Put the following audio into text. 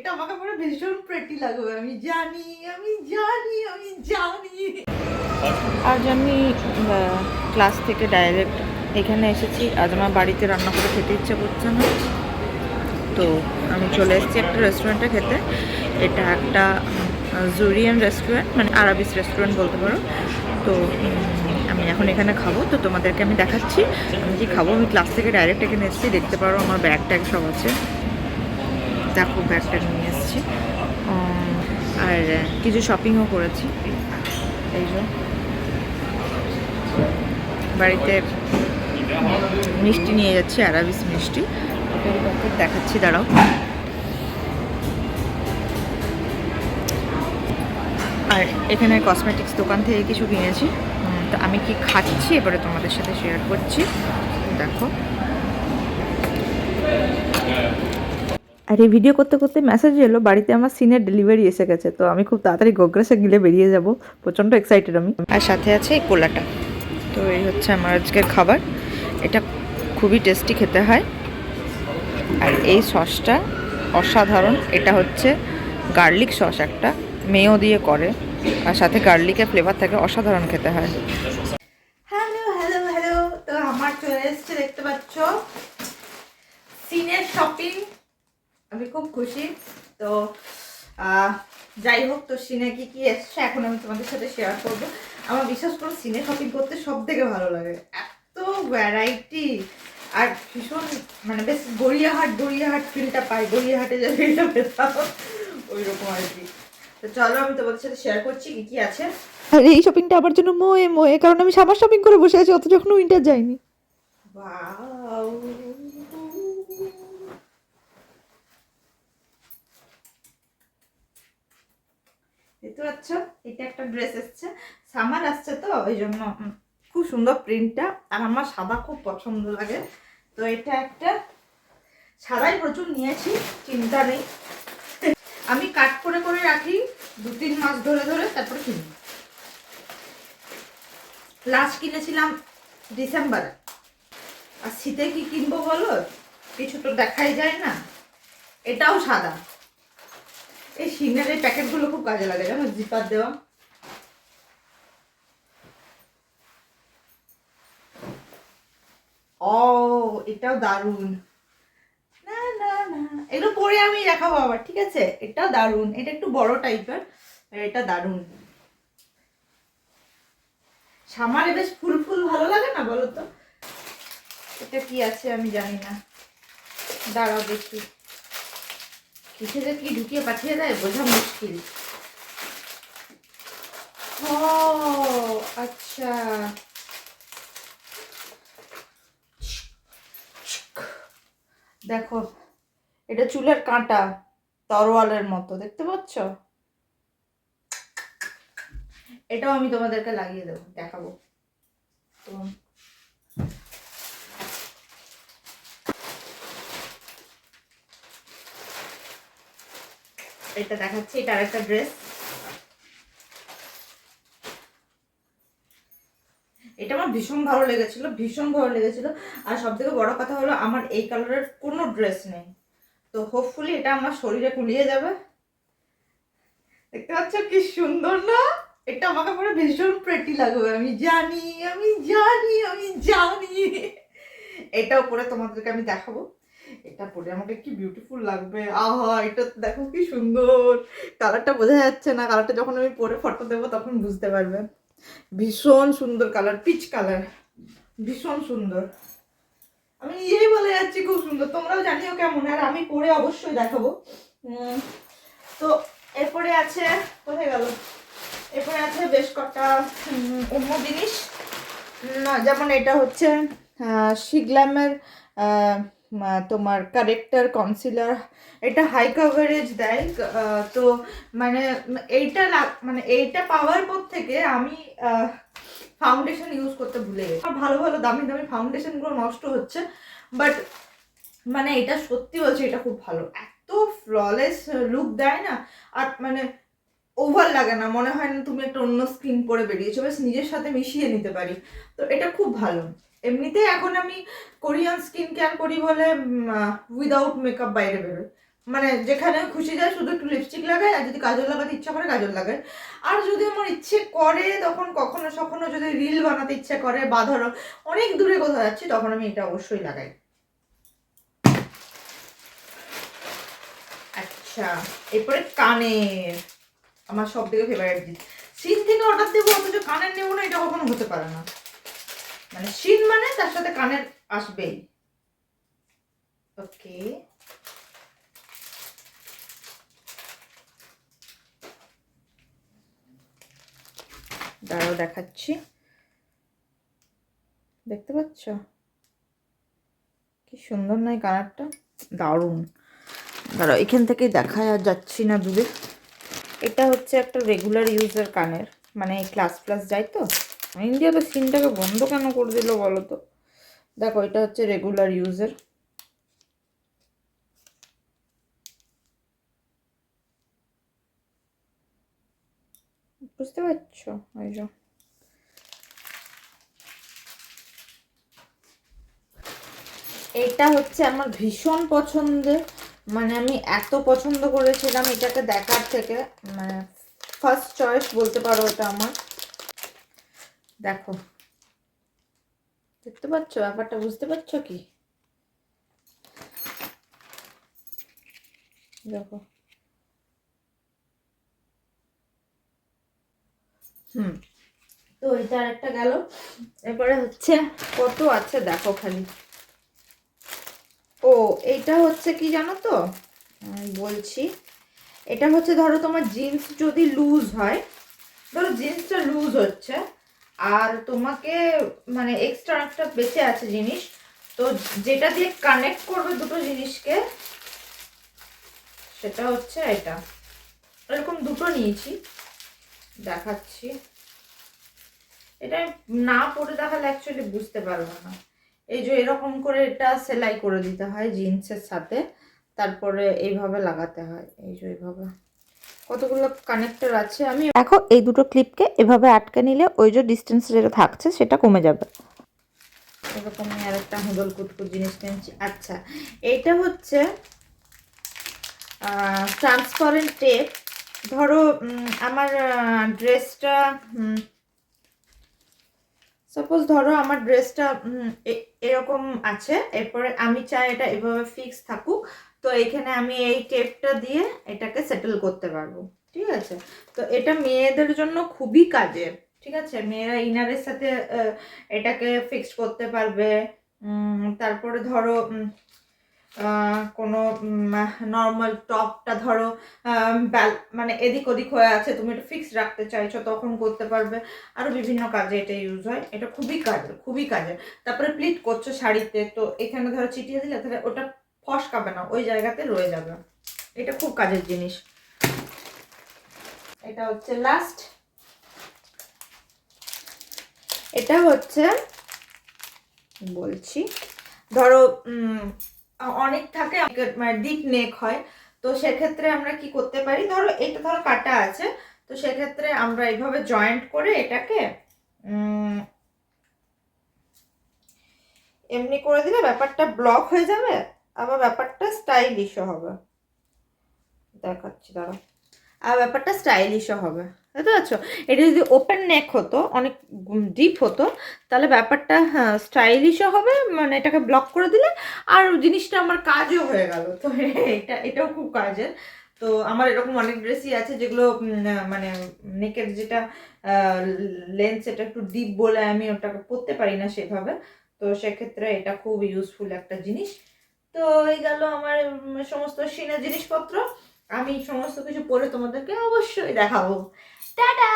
এটা আমাকে ভীষণ প্রেটি লাগবে। আমি জানি আমি জানি আমি জানি। আজ আমি ক্লাস থেকে ডাইরেক্ট এখানে এসেছি। আজ আমার বাড়িতে রান্না করে খেতে ইচ্ছে করছে না। তো আমি চলে এসেছি একটা রেস্টুরেন্টে খেতে। এটা একটা জুরিয়ান রেস্টুরেন্ট মানে আরাবিস রেস্টুরেন্ট বলতে পারো। তো আমি এখন এখানে খাব। তো তোমাদেরকে আমি দেখাচ্ছি। আমি কি খাব? আমি ক্লাস থেকে ডাইরেক্ট এখানে এসেছি। দেখতে পারো আমার ব্যাগ ট্যাগ সব আছে। দেখো ব্যাগ ট্যাগ নিয়ে এসেছি। আর কিছু শপিংও করেছি। এই যে। বাড়িতে মিষ্টি নিয়ে যাচ্ছি, আরাবিস মিষ্টি। দেখাচ্ছি, দাঁড়াও। আর এখানে কসমেটিক্স দোকান থেকে কিছু কিনেছি। তো আমি কি খাচ্ছি? এবারে তোমাদের সাথে শেয়ার করছি। দেখো। আর এই ভিডিও করতে করতে মেসেজ এলো বাড়িতে আমার সিনের ডেলিভারি এসে গেছে। তো আমি খুব তাড়াতাড়ি গোগ্রাসে গিলে বেরিয়ে যাব। প্রচণ্ড এক্সাইটেড আমি। আর সাথে আছে এই কোলাটা। তো এই হচ্ছে আমার আজকের খাবার। এটা খুবই টেস্টি খেতে হয়। আর এই সসটা অসাধারণ। এটা হচ্ছে গার্লিক সস একটা। মেয়েও দিয়ে করে। আর সাথে গার্লিকের ফ্লেভার থাকে অসাধারণ খেতে হয়। হ্যালো হ্যালো হ্যালো তো আমার চলে এসছে দেখতে পাচ্ছ? সিনের শপিং আমি খুব খুশি। তো যাই হোক তো সিনে কি কি এসছে এখন আমি তোমাদের সাথে শেয়ার করব। আমার বিশ্বাস করো সিনে শপিং করতে সব থেকে ভালো লাগে। এত ভ্যারাইটি আর ভীষণ মানে বেশ গড়িয়াহাট গড়িয়াহাট ফিলটা পাই। গড়িয়াহাটে যে ফিলটা পেতাম ওই রকম আর কি। তো চলো আমি তোমাদের সাথে শেয়ার করছি কি কি আছে। আর এই শপিংটা আমার জন্য মোয়ে মোয়ে। কারণ আমি সামার শপিং করে বসে আছি অত যখন উইন্টার যাইনি Wow. দেখতে পাচ্ছ? এটা একটা ড্রেস এসছে। সামার আসছে তো ওই জন্য খুব সুন্দর প্রিন্টটা আর আমার সাদা খুব পছন্দ লাগে। তো এটা একটা সাদাই প্রচুর নিয়েছি, চিন্তা নেই। আমি কাট করে করে রাখি দু তিন মাস ধরে ধরে তারপরে কিনি। লাস্ট কিনেছিলাম ডিসেম্বরে। আর শীতে কি কিনবো বলো? কিছু তো দেখাই যায় না। এটাও সাদা। এই এই প্যাকেটগুলো খুব কাজে লাগে, জানো? জিপার দেওয়া। ও, এটাও দারুণ। না না না। এগুলো পরে আমি দেখাবো আবার, ঠিক আছে? এটাও দারুণ। এটা একটু বড় টাইপের এটা দারুণ। সামারে বেশ ফুল ফুল ভালো লাগে না, বলো তো? এটা কি আছে আমি জানি না। দাঁড়াও দেখি। কিসে কি ঢুকিয়ে পাঠিয়ে দেয়, বোঝা মুশকিল। ও আচ্ছা। দেখো, এটা চুলের কাঁটা, তরোয়ালের মতো, দেখতে পাচ্ছ? এটাও আমি তোমাদেরকে লাগিয়ে দেবো, দেখাবো। তো এটা দেখাচ্ছি, এটা আরেকটা ড্রেস এটা আমার ভীষণ ভালো লেগেছিল, ভীষণ ভালো লেগেছিল। আর সব থেকে বড় কথা হলো, আমার এই কালারের কোনো ড্রেস নেই। তো হোপফুলি এটা আমার শরীরে কুলিয়ে যাবে। দেখতে পাচ্ছ কি সুন্দর, না? এটা আমাকে পরে ভীষণ প্রেটি লাগবে, আমি জানি আমি জানি আমি জানি। এটাও পরে তোমাদেরকে আমি দেখাবো। এটা পরে আমাকে কি বিউটিফুল লাগবে? আহা, এটা দেখো কি সুন্দর। কালারটা বোঝা যাচ্ছে না। কালারটা যখন আমি পরে ফটো দেবো, তখন বুঝতে পারবে ভীষণ সুন্দর কালার পিচ কালার ভীষণ সুন্দর। আমি নিজেই বলে যাচ্ছি, খুব সুন্দর। তোমরাও জানিও কেমন। আর আমি পরে অবশ্যই দেখাবো। তো এরপরে আছে, কোথায় গেল? এরপরে আছে বেশ কটা অন্য জিনিস। যেমন এটা হচ্ছে শিগলামের তোমার কারেক্টার কনসিলার এটা হাই কাভারেজ দেয়। তো মানে এইটা মানে এইটা পাওয়ার পর থেকে আমি ফাউন্ডেশন ইউজ করতে ভুলে গেছি। ভালো ভালো দামি দামি ফাউন্ডেশনগুলো নষ্ট হচ্ছে বাট মানে এটা সত্যি বলছি, এটা খুব ভালো। এত ফ্ললেস লুক দেয় না, আর মানে ওভার লাগে না। মনে হয় না তুমি একটা অন্য স্কিন পরে বেরিয়েছো বেশ নিজের সাথে মিশিয়ে নিতে পারি। তো এটা খুব ভালো। এমনিতে এখন আমি কোরিয়ান স্কিন কেয়ার করি বলে উইদাউট মেকআপ বাইরে বেরোই। মানে যেখানে খুশি যায় শুধু একটু লিপস্টিক লাগায় আর যদি কাজল লাগাতে ইচ্ছা করে, কাজল লাগায় আর যদি আমার ইচ্ছে করে, তখন কখনো সখনো যদি রিল বানাতে ইচ্ছে করে, বা ধরো অনেক দূরে কোথাও যাচ্ছি, তখন আমি এটা অবশ্যই লাগাই। আচ্ছা এরপরে কানের। আমার সব থেকে ফেভারিট জিনিস। সিন থেকে অর্ডার দেবো, অথচ কানের নেব না, এটা কখনো হতে পারে না। মানে সিন মানে তার সাথে কানের আসবেই। ওকে। দাঁড়াও দেখাচ্ছি। দেখতে পাচ্ছ? কি সুন্দর নয় কালারটা দারুণ। দাঁড়াও এখান থেকে দেখা যাচ্ছি না দূরে। এটা হচ্ছে একটা রেগুলার ইউজের কানের মানে ক্লাস ক্লাস যাই তো? ইন্ডিয়া তো সিনটাকে বন্ধ কেন করে দিল বলো তো? দেখো, এটা হচ্ছে রেগুলার ইউজের বুঝতে পারছ? ওই যে। এটা হচ্ছে আমার ভীষণ পছন্দের। মানে আমি এত পছন্দ করেছিলাম এটাকে দেখার থেকে। মানে ফার্স্ট চয়েস বলতে পারো এটা আমার। দেখো। দেখতে পাচ্ছ? ব্যাপারটা বুঝতে পারছ কি? দেখো। হুম। তো এটা আরেকটা গেল। এরপরে হচ্ছে কত আছে দেখো খালি। ও, এটা হচ্ছে কি জানো তো? বলছি, এটা হচ্ছে ধরো তোমার জিন্স যদি লুজ হয়, ধরো জিন্সটা লুজ হচ্ছে আর তোমাকে মানে এক্সট্রা একটা বেঁচে আছে জিনিস। তো যেটা দিয়ে কানেক্ট করবে দুটো জিনিসকে, সেটা হচ্ছে এটা। এরকম দুটো নিয়েছি, দেখাচ্ছি। এটা না পরে দেখালে অ্যাকচুয়ালি বুঝতে পারব না। এই যে এরকম করে এটা সেলাই করে দিতে হয় জিন্সের সাথে, তারপরে এইভাবে লাগাতে হয়। এই যে এইভাবে। কতগুলো কানেক্টর আছে আমি দেখো এই দুটো ক্লিপকে এভাবে আটকে নিলে ওই যে ডিস্টেন্স যেটা থাকছে সেটা কমে যাবে। এরকম আর একটা হুদল কুটকুট জিনিস কিনছি। আচ্ছা এইটা হচ্ছে ট্রান্সপারেন্ট টেপ ধরো আমার ড্রেসটা সাপোজ ধরো আমার ড্রেসটা এরকম আছে এরপরে আমি চাই এটা এভাবে ফিক্স থাকুক। তো এখানে আমি এই টেপটা দিয়ে এটাকে সেটেল করতে পারব, ঠিক আছে? তো এটা মেয়েদের জন্য খুবই কাজের ঠিক আছে? মেয়েরা ইনারের সাথে এটাকে ফিক্স করতে পারবে তারপরে ধরো কোনো নর্মাল টপটা ধরো মানে এদিক ওদিক হয়ে আছে, তুমি এটা ফিক্স রাখতে চাইছো, তখন করতে পারবে। আরও বিভিন্ন কাজে এটা ইউজ হয়, এটা খুবই কাজের খুবই কাজের তারপরে প্লিট করছ শাড়িতে, তো এখানে ধরো চিটিয়ে দিলে, তাহলে ওটা ফসকাবে না, ওই জায়গাতে রয়ে যাবে। এটা খুব কাজের জিনিস। এটা হচ্ছে লাস্ট এটা হচ্ছে, বলছি, ধরো অনেক থাকে মানে ডিপ নেক হয়, তো সেক্ষেত্রে আমরা কি করতে পারি? ধরো, এটা ধরো কাটা আছে, তো সেক্ষেত্রে আমরা এইভাবে জয়েন্ট করে এটাকে এমনি করে দিলে ব্যাপারটা ব্লক হয়ে যাবে আবার ব্যাপারটা স্টাইলিশও হবে। দেখাচ্ছি দাঁড়া আর ব্যাপারটা স্টাইলিশও হবে। বুঝতে পারছ? এটা যদি ওপেন নেক হতো, অনেক ডিপ হতো, তাহলে ব্যাপারটা হ্যাঁ স্টাইলিশও হবে মানে এটাকে ব্লক করে দিলে আর জিনিসটা আমার কাজও হয়ে গেল। তো এটা, এটাও খুব কাজের। তো আমার এরকম অনেক ড্রেসই আছে যেগুলো মানে নেকের যেটা লেন্স এটা একটু ডিপ বলে আমি ওটাকে পরতে পারি না সেভাবে। তো সেক্ষেত্রে এটা খুব ইউজফুল একটা জিনিস। তো এই গেল আমার সমস্ত সিনা জিনিসপত্র। আমি সমস্ত কিছু পরে তোমাদেরকে অবশ্যই দেখাবো। টাটা!